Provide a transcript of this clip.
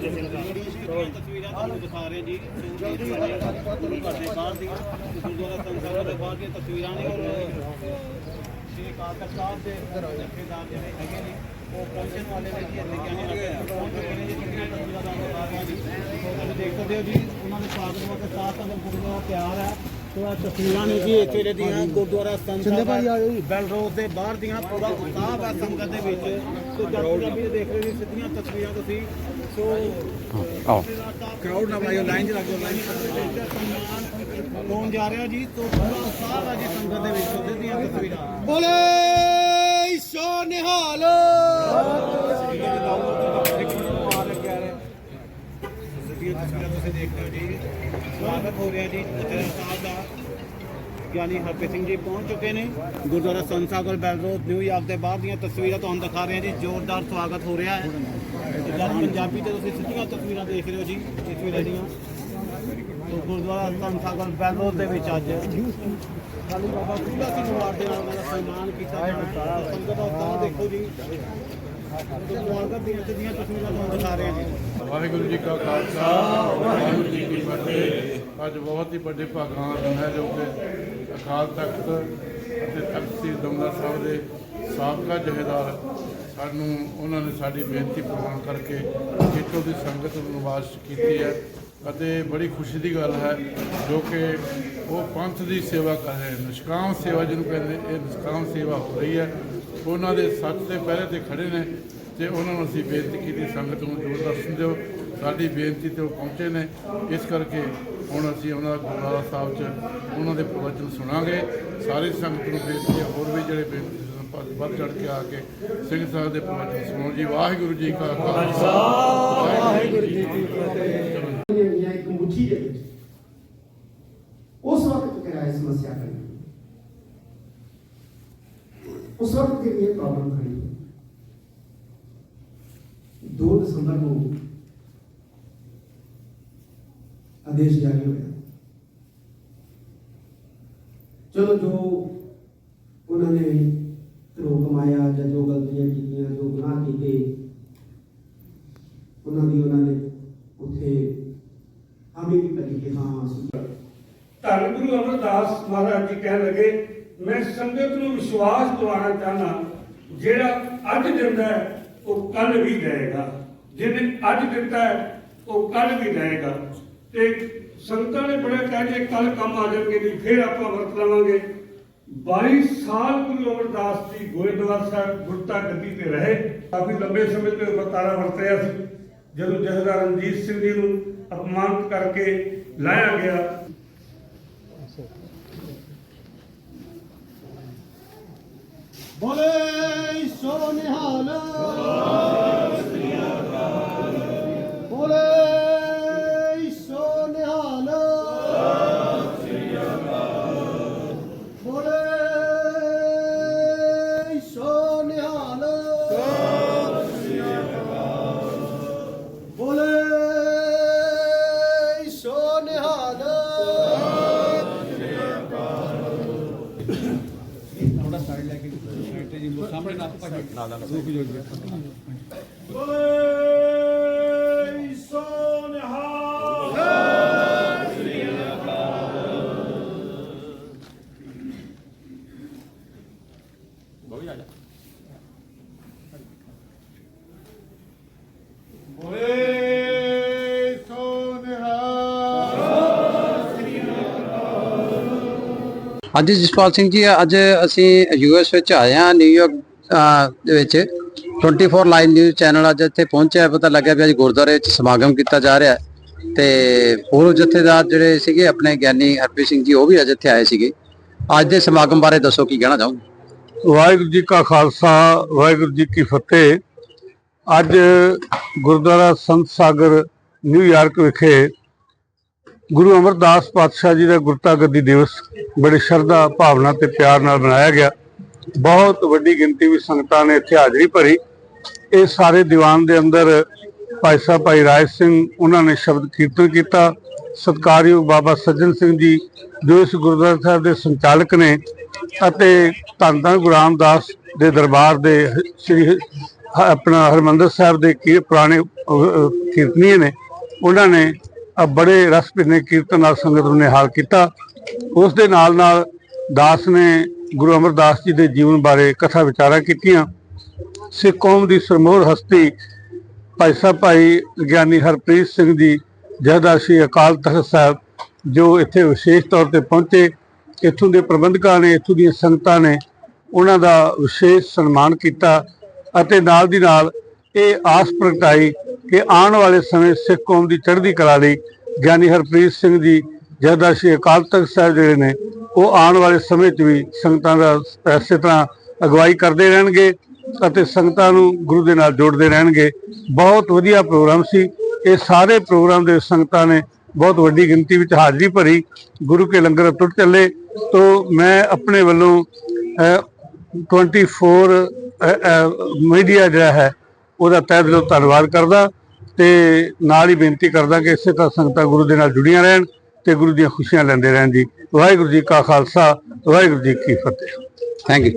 ਤਸਵੀਰਾਂ ਤੁਹਾਨੂੰ ਦਿਖਾ ਰਹੇ ਜੀ। ਜਲਦੀ ਘਰ ਦੇ ਬਾਹਰ ਦੀਆਂ ਗੁਰਦੁਆਰਾ ਸੰਸਾਰ ਦੇ ਬਾਹਰ ਦੀਆਂ ਤਸਵੀਰਾਂ ਨੇ ਔਰ ਸ਼੍ਰੀ ਕਾਕਰ ਸਾਹਿਬ ਦੇ ਜਥੇਦਾਰ ਜਿਹੜੇ ਹੈਗੇ ਨੇ ਉਹ ਪਹੁੰਚਣ ਵਾਲੇ ਨੇ ਜੀ ਇੱਥੇ ਕਹਿੰਦੇ ਪਹੁੰਚ ਚੁੱਕੇ ਨੇ ਜੀ ਕਿੰਨੀਆਂ ਤਸਵੀਰਾਂ ਤੁਹਾਨੂੰ ਦਿਖਾ ਜੀ ਤੁਸੀਂ ਦੇਖ ਸਕਦੇ ਹੋ ਜੀ ਉਹਨਾਂ ਦੇ ਸਵਾਗਤ ਵਾਸਤੇ ਸਾਥ ਅੰਦਰ ਗੁਰਦੁਆਰਾ ਤਿਆਰ ਹੈ ਤੋ ਇਹ ਤਸਵੀਰਾਂ ਨੇ ਜੀ ਇੱਥੇ ਦੇ ਦੀਆਂ ਗੁਰਦੁਆਰਾ ਸੰਸਾਰ ਬੈਲ ਰੋਡ ਦੇ ਬਾਹਰ ਦੀਆਂ ਪੂਰਾ ਉਤਸ਼ਾਹ ਹੈ ਸੰਗਤ ਦੇ ਵਿੱਚ। ਤੇ ਜਦ ਪੰਜਾਬੀ ਦੇਖ ਰਹੇ ਨੇ ਸਿੱਧੀਆਂ ਤਸਵੀਰਾਂ ਤੁਸੀਂ ਆਓ। ਕਰਾਊਡ ਨਾ ਬਣਾਇਓ ਲਾਈਨ ਚ ਲੱਗੋ ਲਾਈਨ ਚ ਕੌਣ ਜਾ ਰਿਹਾ ਜੀ ਤੋਂ ਪੂਰਾ ਹੈ ਜੀ ਸੰਗਤ ਦੇ ਵਿੱਚ ਉਹਦੇ ਦੀਆਂ ਤਸਵੀਰਾਂ। ਬੋਲੇ ਸੋ ਨਿਹਾਲ। ਤਸਵੀਰਾਂ ਤੁਸੀਂ ਦੇਖਦੇ ਹੋ ਜੀ। ਸਵਾਗਤ ਹੋ ਰਿਹਾ ਜੀ ਤੇਰਾ ਸਾਹਿਬ ਦਾ। ਗਿਆਨੀ ਹਰਪ੍ਰੀਤ ਸਿੰਘ ਜੀ ਪਹੁੰਚ ਚੁੱਕੇ ਨੇ। Gurdwara Sansagar Bell Road New York ਦੇ ਬਾਹਰ ਦੀਆਂ ਤਸਵੀਰਾਂ ਤੁਹਾਨੂੰ ਦਿਖਾ ਰਹੇ ਹਾਂ ਜੀ। ਜ਼ੋਰਦਾਰ ਸਵਾਗਤ ਹੋ ਰਿਹਾ ਹੈ। ਤੇ ਜਦ ਪੰਜਾਬੀ ਤੇ ਤੁਸੀਂ ਸਿੱਧੀਆਂ ਤਸਵੀਰਾਂ ਦੇਖ ਰਹੇ ਹੋ ਜੀ ਤਸਵੀਰਾਂ ਦੀਆਂ। ਗੁਰਦੁਆਰਾ ਸੰਸਾਗਰ ਬੈਲ ਦੇ ਵਿੱਚ ਅੱਜ ਖਾਲੀ ਬਾਬਾ ਬੁੱਢਾ ਸਿੰਘ ਵਾਰ ਦੇ ਨਾਲ ਦਾ ਸਨਮਾਨ ਕੀਤਾ ਜਾਣਾ ਸੰਗਤ ਦਾ ਦੇਖੋ ਜੀ। ਵਾਹਿਗੁਰੂ ਜੀ ਕਾ ਖਾਲਸਾ, ਵਾਹਿਗੁਰੂ ਜੀ ਕੀ ਫਤਿਹ। ਅੱਜ ਬਹੁਤ ਹੀ ਵੱਡੇ ਭਾਗਾਂ ਦਿਨ ਹੈ ਜੋ ਕਿ ਅਕਾਲ ਤਖਤ ਅਤੇ ਤਖਤ ਸ੍ਰੀ ਦਮਦਮਾ ਸਾਹਿਬ ਦੇ ਸਾਬਕਾ ਜਹੇਦਾਰ ਸਾਨੂੰ ਉਹਨਾਂ ਨੇ ਸਾਡੀ ਬੇਨਤੀ ਪ੍ਰਵਾਨ ਕਰਕੇ ਇੱਥੋਂ ਦੀ ਸੰਗਤ ਨੂੰ ਨਿਵਾਸ ਕੀਤੀ ਹੈ ਅਤੇ ਬੜੀ ਖੁਸ਼ੀ ਦੀ ਗੱਲ ਹੈ ਜੋ ਕਿ ਉਹ ਪੰਥ ਦੀ ਸੇਵਾ ਕਰ ਰਹੇ ਨਿਸ਼ਕਾਮ ਸੇਵਾ ਜਿਹਨੂੰ ਕਹਿੰਦੇ, ਇਹ ਨਿਸ਼ਕਾਮ ਸੇਵਾ ਹੋ ਰਹੀ ਹੈ। ਉਹਨਾਂ ਦੇ ਸੱਚ ਦੇ ਪਹਿਰੇ ਤੇ ਖੜੇ ਨੇ ਤੇ ਉਹਨਾਂ ਨੂੰ ਅਸੀਂ ਬੇਨਤੀ ਕੀਤੀ ਸੰਗਤ ਨੂੰ ਜੋਰ ਦਰਸ਼ਨ ਦਿਓ। ਸਾਡੀ ਬੇਨਤੀ ਤੇ ਉਹ ਪਹੁੰਚੇ ਨੇ। ਇਸ ਕਰਕੇ ਹੁਣ ਅਸੀਂ ਉਹਨਾਂ ਦਾ ਗੁਰਦੁਆਰਾ ਸਾਹਿਬ 'ਚ ਉਹਨਾਂ ਦੇ ਪ੍ਰਵਚਨ ਸੁਣਾਂਗੇ। ਸਾਰੀ ਸੰਗਤ ਨੂੰ ਬੇਨਤੀ ਹੈ ਹੋਰ ਵੀ ਜਿਹੜੇ ਬੇਨਤੀ ਸਨ, ਵੱਧ- ਵੱਧ ਚੜ ਕੇ ਆ ਕੇ ਸਿੰਘ ਸਾਹਿਬ ਦੇ ਪ੍ਰਵਚਨ ਸੁਣੋ ਜੀ। ਵਾਹਿਗੁਰੂ ਜੀ ਕਾ ਖਾਲਸਾ। ਵਾਹਿਗੁਰੂ ਜੀ ਕੀ ਫਤਿਹ। ਜਾਂ ਇੱਕ ਮੁੱਠੀ ਦੇ ਵਿੱਚ ਉਸ ਵਕਤ ਕਿਰਾਏ ਸਮੱਸਿਆ ਖੜੀ। ਹੋਈ। ਉਸ ਵਕਤ ਜਿਹੜੀ ਇਹ ਪ੍ਰੋਬਲਮ ਖੜੀ ਹੋਈ। 2 ਦਸੰਬਰ ਨੂੰ ਆਦੇਸ਼ ਜਾਰੀ ਹੋਇਆ ਚਲੋ ਜੋ ਉਹਨਾਂ ਨੇ ਧਰੋ ਕਮਾਇਆ ਜਾਂ ਜੋ ਗਲਤੀਆਂ ਕੀਤੀਆਂ, ਜੋ ਗੁਨਾਹ ਕੀਤੇ, ਉਹਨਾਂ ਦੀ ਉਹਨਾਂ ਨੇ ਉੱਥੇ ਹਾਮੀ ਵੀ ਭਰੀ ਕਿ ਹਾਂ ਅਸੀਂ ਧੰਨ ਗੁਰੂ ਅਮਰਦਾਸ ਮਹਾਰਾਜ ਜੀ ਕਹਿਣ ਲੱਗੇ ਮੈਂ ਸੰਗਤ ਨੂੰ ਵਿਸ਼ਵਾਸ ਦਿਵਾਉਣਾ ਚਾਹਨਾ ਜਿਹੜਾ ਅੱਜ ਦਿੰਦਾ ਹੈ, ਉਹ ਕੱਲ ਵੀ ਦੇਗਾ ਜਿਹਨੇ ਅੱਜ ਦਿੱਤਾ ਹੈ, ਉਹ ਕੱਲ ਵੀ ਦੇਗਾ ਤੇ ਸੰਗਤਾਂ ਨੇ ਬੜੇ ਕਹਿੰਦੇ ਕੱਲ ਕੰਮ ਆ ਜਾਣਗੇ ਵੀ ਫਿਰ ਆਪਾਂ ਵਰਤ ਲਵਾਂਗੇ। 22 ਸਾਲ ਗੁਰੂ ਅਮਰਦਾਸ ਜੀ ਗੋਇੰਦਵਾਲ ਸਾਹਿਬ ਗੁਰਤਾ ਗੱਦੀ ਤੇ ਰਹੇ। ਕਾਫੀ ਲੰਬੇ ਸਮੇਂ ਤੋਂ ਵਰਤਾਰਾ ਵਰਤਿਆ ਸੀ। ਜਦੋਂ ਜਥੇਦਾਰ ਰਣਜੀਤ ਸਿੰਘ ਜੀ ਨੂੰ ਅਪਮਾਨਿਤ ਕਰਕੇ ਲਾਇਆ ਗਿਆ। ਬੋਲੇ ਸੋ ਬੋਲੇ ਅੱਜ ਜਸਪਾਲ ਸਿੰਘ ਜੀ, ਅੱਜ ਅਸੀਂ ਯੂਐਸ ਵਿੱਚ ਆਏ ਹਾਂ ਨਿਊਯਾਰਕ ਦੇ ਵਿੱਚ। 24 ਲਾਈਵ ਨਿਊਜ਼ ਚੈਨਲ ਅੱਜ ਇੱਥੇ ਪਹੁੰਚਿਆ, ਪਤਾ ਲੱਗਿਆ ਵੀ ਅੱਜ ਗੁਰਦੁਆਰੇ ਵਿੱਚ ਸਮਾਗਮ ਕੀਤਾ ਜਾ ਰਿਹਾ। ਹੈ ਤੇ ਪੂਰਵ ਜਥੇਦਾਰ ਜਿਹੜੇ ਸੀਗੇ, ਆਪਣੇ ਗਿਆਨੀ ਹਰਪ੍ਰੀਤ ਸਿੰਘ ਜੀ, ਉਹ ਵੀ ਅੱਜ ਇੱਥੇ ਆਏ ਸੀਗੇ। ਅੱਜ ਦੇ ਸਮਾਗਮ ਬਾਰੇ ਦੱਸੋ, ਕੀ ਕਹਿਣਾ ਚਾਹੋਗੇ? ਵਾਹਿਗੁਰੂ ਜੀ ਕਾ ਖਾਲਸਾ, ਵਾਹਿਗੁਰੂ ਜੀ ਕੀ ਫਤਿਹ। ਅੱਜ ਗੁਰਦੁਆਰਾ ਸੰਤ ਸਾਗਰ ਨਿਊਯਾਰਕ ਵਿਖੇ ਗੁਰੂ ਅਮਰਦਾਸ ਪਾਤਸ਼ਾਹ ਜੀ ਦਾ ਗੁਰਤਾ ਗੱਦੀ ਦਿਵਸ ਬੜੀ ਸ਼ਰਧਾ, ਭਾਵਨਾ ਤੇ ਪਿਆਰ ਨਾਲ ਮਨਾਇਆ ਗਿਆ। ਬਹੁਤ ਵੱਡੀ ਗਿਣਤੀ ਵਿੱਚ ਸੰਗਤਾਂ ਨੇ ਇੱਥੇ ਹਾਜ਼ਰੀ ਭਰੀ। ਇਹ ਸਾਰੇ ਦੀਵਾਨ ਦੇ ਅੰਦਰ ਭਾਈ ਸਾਹਿਬ, ਭਾਈ ਰਾਜ ਸਿੰਘ ਉਹਨਾਂ ਨੇ ਸ਼ਬਦ ਕੀਰਤਨ ਕੀਤਾ। ਸਤਿਕਾਰਯੋਗ ਬਾਬਾ ਸੱਜਣ ਸਿੰਘ ਜੀ ਜੋ ਇਸ ਗੁਰਦੁਆਰਾ ਸਾਹਿਬ ਦੇ ਸੰਚਾਲਕ ਨੇ ਅਤੇ ਧੰਨ ਧੰਨ ਗੁਰੂ ਰਾਮਦਾਸ ਦੇ ਦਰਬਾਰ ਦੇ ਸ੍ਰੀ ਆਪਣਾ ਹਰਮੰਦਰ ਸਾਹਿਬ ਦੇ ਕੀ, ਪੁਰਾਣੇ ਕੀਰਤਨੀਏ ਨੇ। ਉਹਨਾਂ ਨੇ ਬੜੇ ਰਸ ਭਿੰਨੇ ਕੀਰਤਨ ਨਾਲ ਸੰਗਤ ਨੂੰ ਨਿਹਾਲ ਕੀਤਾ। ਉਸ ਦੇ ਨਾਲ ਨਾਲ ਦਾਸ ਨੇ ਗੁਰੂ ਅਮਰਦਾਸ ਜੀ ਦੇ ਜੀਵਨ ਬਾਰੇ ਕਥਾ ਵਿਚਾਰਾਂ ਕੀਤੀਆਂ। ਸਿੱਖ ਕੌਮ ਦੀ ਸਰਮੋਰ ਹਸਤੀ ਭਾਈ ਸਾਹਿਬ, ਭਾਈ ਗਿਆਨੀ ਹਰਪ੍ਰੀਤ ਸਿੰਘ ਜੀ ਜਹਦਾਰ ਸ਼੍ਰੀ ਅਕਾਲ ਤਖਤ ਸਾਹਿਬ, ਜੋ ਇੱਥੇ ਵਿਸ਼ੇਸ਼ ਤੌਰ ਤੇ ਪਹੁੰਚੇ। ਇੱਥੋਂ ਦੇ ਪ੍ਰਬੰਧਕਾਂ ਨੇ, ਇੱਥੋਂ ਦੀਆਂ ਸੰਗਤਾਂ ਨੇ ਉਹਨਾਂ ਦਾ ਵਿਸ਼ੇਸ਼ ਸਨਮਾਨ ਕੀਤਾ ਅਤੇ ਨਾਲ ਦੀ ਨਾਲ ਇਹ ਆਸ ਪ੍ਰਗਟਾਈ ਕਿ ਆਉਣ ਵਾਲੇ ਸਮੇਂ ਸਿੱਖ ਕੌਮ ਦੀ ਚੜ੍ਹਦੀ ਕਲਾ ਲਈ ਗਿਆਨੀ ਹਰਪ੍ਰੀਤ ਸਿੰਘ ਜੀ ਜਹਦਾਰ ਸ਼੍ਰੀ ਅਕਾਲ ਤਖਤ ਸਾਹਿਬ ਜਿਹੜੇ ਨੇ ਉਹ ਆਉਣ ਵਾਲੇ ਸਮੇਂ 'ਚ ਵੀ ਸੰਗਤਾਂ ਦਾ ਇਸੇ ਤਰ੍ਹਾਂ ਅਗਵਾਈ ਕਰਦੇ ਰਹਿਣਗੇ ਅਤੇ ਸੰਗਤਾਂ ਨੂੰ ਗੁਰੂ ਦੇ ਨਾਲ ਜੋੜਦੇ ਰਹਿਣਗੇ। ਬਹੁਤ ਵਧੀਆ ਪ੍ਰੋਗਰਾਮ ਸੀ। ਇਹ ਸਾਰੇ ਪ੍ਰੋਗਰਾਮ ਦੇ ਸੰਗਤਾਂ ਨੇ ਬਹੁਤ ਵੱਡੀ ਗਿਣਤੀ ਵਿੱਚ ਹਾਜ਼ਰੀ ਭਰੀ। ਗੁਰੂ ਕੇ ਲੰਗਰ ਟੁੱਟ ਚੱਲੇ। ਤੋਂ ਮੈਂ ਆਪਣੇ ਵੱਲੋਂ ਅਹ, 24 ਮੀਡੀਆ ਜਿਹੜਾ ਹੈ ਉਹਦਾ ਤਹਿ ਦਿਲੋਂ ਧੰਨਵਾਦ ਕਰਦਾ। ਤੇ ਨਾਲ ਹੀ ਬੇਨਤੀ ਕਰਦਾ ਕਿ ਇਸੇ ਤਰ੍ਹਾਂ ਸੰਗਤਾਂ ਗੁਰੂ ਦੇ ਨਾਲ ਜੁੜੀਆਂ ਰਹਿਣ ਤੇ ਗੁਰੂ ਦੀਆਂ ਖੁਸ਼ੀਆਂ ਲੈਂਦੇ ਰਹਿਣ ਜੀ। ਵਾਹਿਗੁਰੂ ਜੀ ਕਾ ਖਾਲਸਾ, ਵਾਹਿਗੁਰੂ ਜੀ ਕੀ ਫਤਿਹ। Thank you